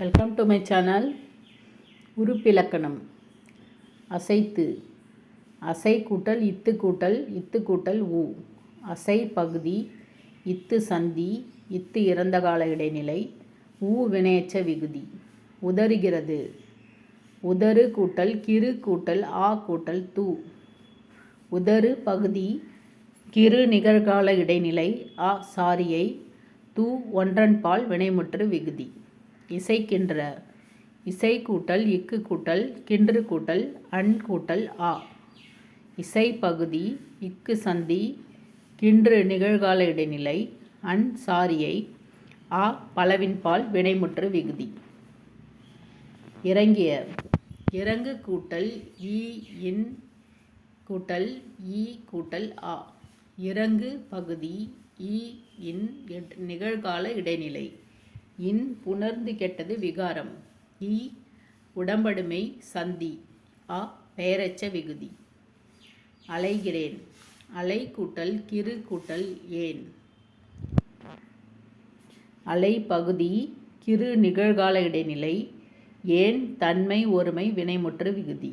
Welcome to my channel உறுப்பிலக்கணம் அசைத்து. அசை கூட்டல் இத்து கூட்டல் இத்து கூட்டல் உ. அசை பகுதி இத்து சந்தி இத்து இறந்த கால இடைநிலை உ வினையச்ச விகுதி. உதறுகிறது. உதறு கூட்டல் கிறு கூட்டல் ஆ கூட்டல் து. உதறு பகுதி கிறு நிகழ்கால இடைநிலை அ சாரியை து ஒன்றன்பால் வினைமுற்று விகுதி. இசைக்கின்ற இசை கூட்டல் இக்கு கூட்டல் கின்று கூட்டல் அன் கூட்டல் ஆ. இசை பகுதி இக்கு சந்தி கின்று நிகழ்கால இடைநிலை அன் சாரியை ஆ பலவின்பால் வினைமுற்று விகுதி. இறங்கிய இறங்கு கூட்டல் ஈ இன் கூட்டல் ஈ கூட்டல் ஆ. இறங்கு பகுதி ஈ இன் நிகழ்கால இடைநிலை. இன் புணர்ந்து கெட்டது விகாரம். ஈ உடம்படுமை சந்தி. அ பெயரச்ச விகுதி. அலைகிறேன். அலை கூட்டல் கிறு கூட்டல் ஏன்? அலை பகுதி கிறு நிகழ்கால இடைநிலை. ஏன் தன்மை ஒருமை வினைமுற்று விகுதி.